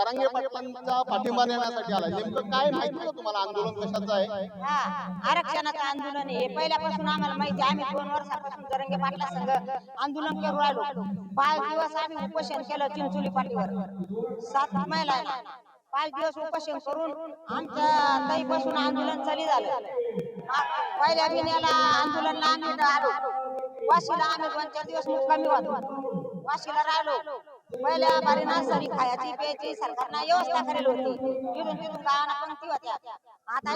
जरांगे पाटलांचा पाठिंबा देण्यासाठी आला. नेमकं काय माहिती आहे तुम्हाला? आंदोलन कशाचं आहे? हा आरक्षणाचं आंदोलन हे पहिल्यापासून आम्हाला माहिती आहे. आम्ही दोन वर्षापासून जरंगे पाटला संघ आंदोलन करू राहिलो पाच दिवस आम्ही उपोषण केलं चिंचोली पाटीवर. सात महिला पाच दिवस उपोषण करून आमच्या ताईपासून आंदोलन चालू झालं. आ- पहिल्या महिन्याला आंदोलनला आम्ही आलो. वाशीला आम्ही दोन चार दिवस मुक्कामी होतो. वाशीला राहिलो. पहिल्या बारी नासारी खायची प्यायची सरकारनं व्यवस्था करेल होती. पंक्ती होत्या. आता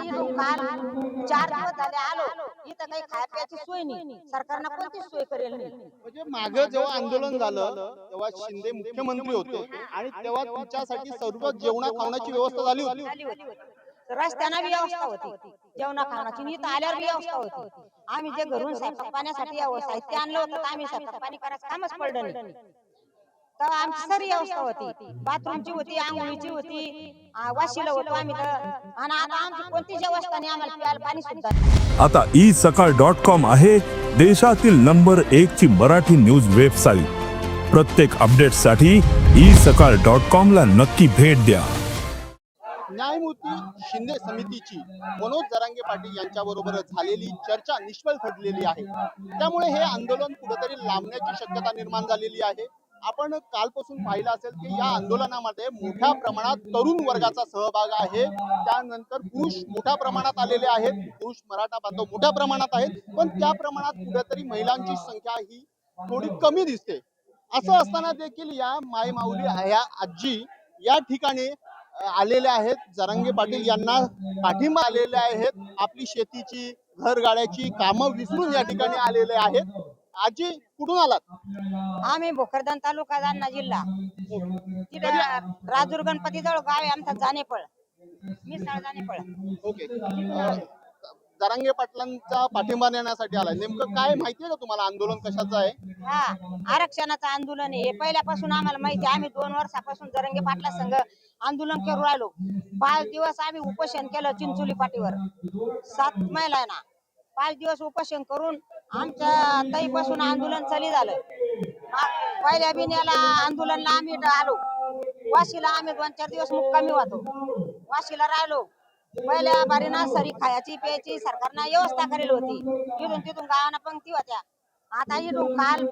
चार दिवस झाले आलो. इथं काही खाया प्यायची सोय नाही. सरकारनं कोणतीच सोय करेल नाही? म्हणजे मागे जेव्हा आंदोलन झालं तेव्हा शिंदे मुख्यमंत्री होते. आणि तेव्हा तुमच्यासाठी सर्व जेवणा खावण्याची व्यवस्था झाली होती. रस्त्याना बी व्यवस्था होती. जेवणा खाण्याची इथं आल्यावर बी व्यवस्था होती. आम्ही जे घरून स्वयंपाक पाण्यासाठी साहित्य आणलं होतं आम्ही स्वयंपाक पाणी करायचं कामच पडलं नाही. तर आमची सारी व्यवस्था होती. बाथरूमची होती आंघोळीची होती वाशीला होतो आम्ही तर. आणि आता आमची कोणतीच व्यवस्था नाही आम्हाला प्यायला पाणी सुद्धा. आता ई सकाळ डॉट कॉम आहे देशातील नंबर एक ची मराठी न्यूज वेबसाईट. प्रत्येक अपडेटसाठी ई सकाळ डॉट कॉम ला नक्की भेट द्या. न्यायमूर्ती शिंदे समितीची मनोज जरांगे पाटील यांच्या बरोबर झालेली चर्चा निष्फळ ठरलेली आहे. त्यामुळे हे आंदोलन कुठेतरी लांबण्याची शक्यता निर्माण झालेली आहे. आपण कालपासून पाहिलं असेल की या आंदोलनामध्ये मोठ्या प्रमाणात तरुण वर्गाचा सहभाग आहे. त्यानंतर पुरुष मोठ्या प्रमाणात आलेले आहेत. पुरुष मराठा बांधव मोठ्या प्रमाणात आहेत. पण त्या प्रमाणात कुठेतरी महिलांची संख्या ही थोडी कमी दिसते. असं असताना देखील या माय माऊली ह्या आजी या ठिकाणी आलेले आहेत. जरांगे पाटील यांना पाठिंबा आलेले आहेत. आपली शेतीची घरगाड्याची कामं विसरून या ठिकाणी आलेले आहेत. आजी कुठून आलात? आम्ही भोकरदन तालुका जालना जिल्हा. तिथे राजूर गणपती जवळ गाव आहे आमचा जानेपळ मिसळ जानेपळ ओके. जरांगे पाटलांचा पाठिंबा देण्यासाठी आलाय. नेमकं काय माहितीये का तुम्हाला? आंदोलन कशाचं आहे? हा आरक्षणाचं आंदोलन आहे. हे पहिल्यापासून आम्हाला माहिती आहे. आम्ही दोन वर्षापासून जरंगे पाटला संघ आंदोलन करू राहिलो. पाच दिवस आम्ही उपोषण केलं चिंचोली पाटीवर. सात महिला आहे ना पाच दिवस उपोषण करून आमच्या ताईपासून आंदोलन चालू झालं. पहिल्या बिन्याला आंदोलनला आम्ही आलो. वाशीला आम्ही दोन चार दिवस मुक्कामी होतो. वाशीला राहिलो. पहिल्या बारीना नासारी खायची प्यायची सरकारनं व्यवस्था करेल होती. इथून तिथून गावाला पंक्ती होत्या. आता इथून काल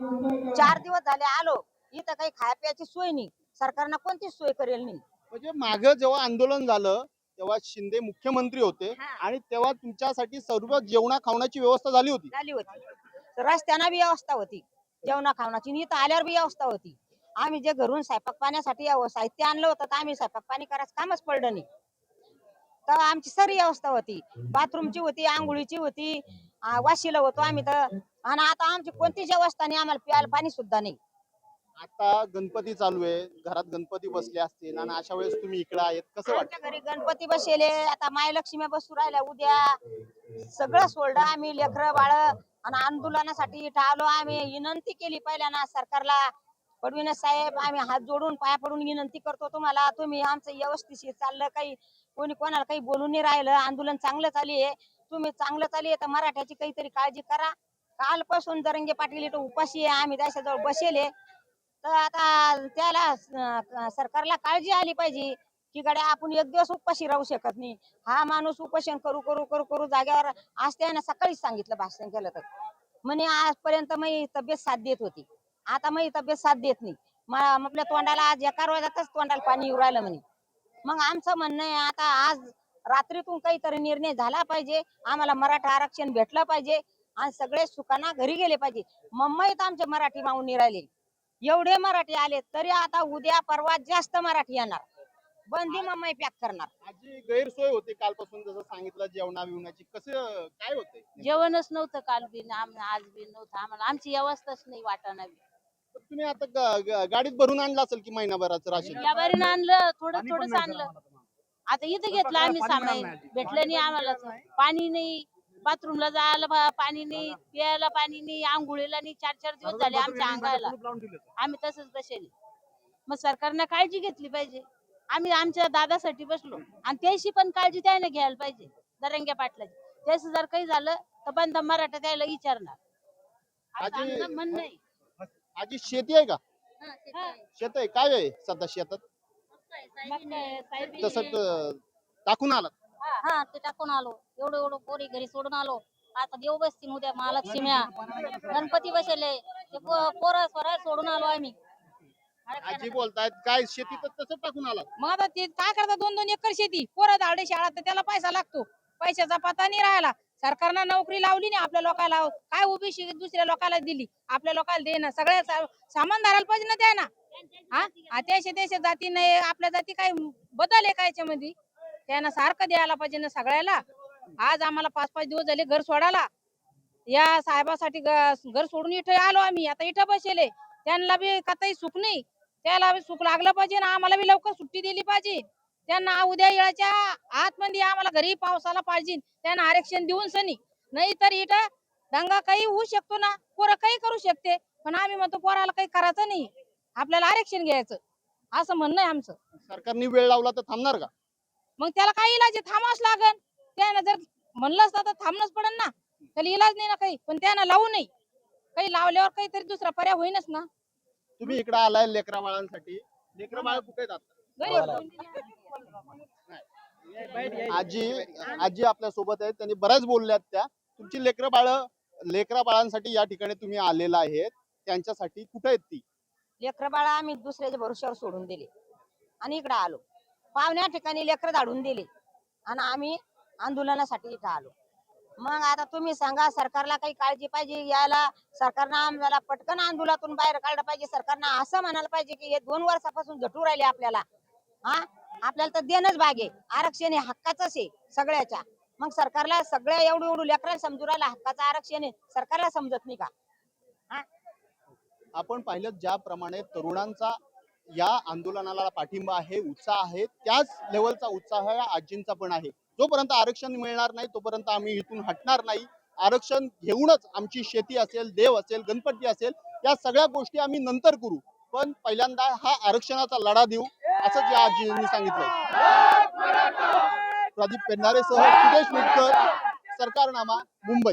चार दिवस झाले आलो. इथं काही खाया प्यायची सोय नाही. सरकारनं कोणतीच सोय करेल नाही. म्हणजे माग जेव्हा आंदोलन झालं तेव्हा शिंदे मुख्यमंत्री होते हा. आणि तेव्हा तुमच्यासाठी सर्व जेवणा खावण्याची व्यवस्था झाली होती. झाली होती. तर रस्त्याना बी व्यवस्था होती. जेवणा खावणाची आणि इथं आल्यावर बी व्यवस्था होती. आम्ही जे घरून स्वयंपाक पाण्यासाठी साहित्य आणलं होतं तर आम्ही स्वयंपाक पाणी करायचं कामच पडलं नाही. तर आमची सारी व्यवस्था होती. बाथरूमची होती आंघोळीची होती आ, वाशीला होतो आम्ही तर. आणि आता आमची कोणतीच व्यवस्था नाही. आम्हाला प्यायला पाणी सुद्धा नाही. आता गणपती चालू आहे. घरात गणपती बसले असतील आणि अशा वेळेस तुम्ही इकडे आहेत. कसं वाटतं? आमच्या घरी गणपती बसले आता मायलक्ष्मी बसू राहिल्या उद्या. सगळं सोडलं आम्ही लेकरं बाळ. आणि आंदोलनासाठी इथं आलो. आम्ही विनंती केली पहिल्यांदा सरकारला. फडणवीस साहेब आम्ही हात जोडून पाया पडून विनंती करतो तुम्हाला. तुम्ही आमचं व्यवस्थित चाललं. काही कोणी कोणाला काही बोलून नाही राहिलं. आंदोलन चांगलं चालू आहे. तुम्ही चांगलं चालू आहे. तर मराठ्याची काहीतरी काळजी करा. कालपासून जरंगे पाटील इथं उपाशी आहे. आम्ही त्याच्याजवळ बसेले तर आता त्याला सरकारला काळजी आली पाहिजे की गड्या आपण एक दिवस उपाशी राहू शकत नाही. हा माणूस उपोषण करू करू करू करू जाग्यावर आज त्यानं सकाळीच सांगितलं भाषण केलं तर. म्हणे आजपर्यंत मी तब्येत साथ देत होती. आता मी तब्येत साथ देत नाही. मला आपल्या तोंडाला आज एका रोजातच तोंडाला पाणी येऊ राहिलं म्हणे. मग आमचं म्हणणं आहे आता आज रात्रीतून काहीतरी निर्णय झाला पाहिजे. आम्हाला मराठा आरक्षण भेटलं पाहिजे. आणि सगळे सुखाना घरी गेले पाहिजे. मुंबईत आमचे मराठी माऊन राहिले. एवढे मराठी आले तरी आता उद्या परवा जास्त मराठी येणार. बंदी मुंबई पॅक करणार. आजी गैरसोय होते कालपासून जसं सांगितलं जेवणा बिवण्याची कसं काय होतंय जेवणच नव्हतं काल बी आम- आज बी नव्हतं. आम्हाला आमची व्यवस्थाच नाही वाटाणा बी. तुम्ही आता ग- ग- गाडीत भरून आणलं असेल की महिनाभराचं राशन? या बारीनं आणलं थोडं थोडंच आणलं. आता इथं घेतलं आम्ही सामान. भेटलं नाही आम्हाला. पाणी नाही. बाथरूमला जायला पाणी नाही प्यायला पाणी नाही आंघोळीला नाही चार चार दिवस झाले आमच्या अंगाला. आम्ही तसंच बसेल. मग सरकारनं काळजी घेतली पाहिजे. आम्ही आमच्या दादासाठी बसलो. आणि त्याशी पण काळजी त्याने घ्यायला पाहिजे दरंग्या पाटलाची. त्याचं जर काही झालं तर बंद मराठा त्याला विचारणार. असं आजी- आमचं म्हणणं आहे. आजी शेती आहे का? हा. शेत आहे. काय आहे सध्या शेतात? मग काय, साहेब तसं टाकून आलात. हा ते टाकून आलो. एवढं एवढं पोरी घरी सोडून आलो. आता देव बसतील उद्या महालक्ष्म्या गणपती बसले ते पोरं स्वरा सोडून आलो आम्ही. आजी बोलतायत काय शेती तर तसं टाकून आलात? मग आता ते काय करतात दोन दोन एकर शेती. पोरं धाडे शाळा तर त्याला पैसा लागतो. पैशाचा पत्ता नाही राहिला. सरकारनं नोकरी लावली नाही आपल्या लोकांना काय उभी दुसऱ्या लोकांना दिली? आपल्या लोकांना दे ना सगळ्या सा- सामान धरायला पाहिजे ना त्या ना हा? हा, त्याशे त्याशे जाती नाही. आपल्या जाती काय बदल आहे का याच्यामध्ये? त्यांना सारखं द्यायला पाहिजे ना सगळ्याला. आज आम्हाला पाच पाच दिवस झाले घर सोडायला. या साहेबासाठी घर सोडून इथं आलो आम्ही. आता इथं बसेले. त्यांना बी काही सुख नाही. त्याला बी सुख लागलं पाहिजे ना. आम्हाला बी लवकर सुट्टी दिली पाहिजे. त्यांना उद्या येळाच्या आतमध्ये आम्हाला घरी पावसाला पाहिजे. त्यांना आरक्षण देऊन सनी. नाही तर इथं दंगा काही होऊ शकतो ना. पोरं काही करू शकते. पण आम्ही म्हणतो पोराला काही करायचं नाही. आपल्याला आरक्षण घ्यायचं. असं म्हणणं आहे आमचं. सरकारने वेळ लावला तर थांबणार का? मग त्याला काही इलाज आहे, थांबावंच लागन. त्यानं जर म्हणलं असतं तर थांबणंच पडन ना. त्याला इलाज नाही ना काही. पण त्यानं लावू नाही काही लावल्यावर काहीतरी दुसरा पर्याय होईनच ना. तुम्ही इकडे आलाय लेकरा बाळांसाठी. लेकरा बाळ कुठे जातात आजी आजी आपल्यासोबत आहेत. त्यांनी बऱ्याच बोलल्यात त्या. तुमची लेकरं बाळ लेकरा बाळांसाठी या ठिकाणी तुम्ही आलेला आहेत. त्यांच्यासाठी कुठे आहेत ती? लेकरं बाळा आम्ही दुसऱ्याच्या भरोश्यावर सोडून दिले. आणि इकडे आलो. पाहुण्या ठिकाणी लेकर धाडून दिले. आणि आम्ही आंदोलनासाठी इथं आलो. मग आता तुम्ही सांगा सरकारला काही काळजी पाहिजे? यायला सरकारनं आम्हाला पटकन आंदोलनातून बाहेर काढलं पाहिजे. सरकारनं असं म्हणायला पाहिजे की हे दोन वर्षापासून झटू राहिले आपल्याला. हा? आपल्याला तर देणंच भाग आहे. आरक्षण हे हक्काच आहे सगळ्याच्या. मग सरकारला सगळ्या एवढं एवढं लेकरांना समजू राहिला हक्काचं आरक्षण आहे. सरकारला समजत नाही का? आपण पाहिलं ज्याप्रमाणे तरुणांचा या आंदोलनाला पाठिंबा आहे उत्साह आहे. त्याच लेवलचा उत्साह या आजींचा पण आहे. जोपर्यंत आरक्षण मिळणार नाही तोपर्यंत आम्ही इथून हटणार नाही. आरक्षण घेऊनच आमची शेती असेल देव असेल गणपती असेल या सगळ्या गोष्टी आम्ही नंतर करू. पण पहिल्यांदा हा आरक्षणाचा लढा देऊ असं या आजींनी सांगितलं प्रदीप पेन्नारेसह सुदेश मिटकर सरकारनामा मुंबई.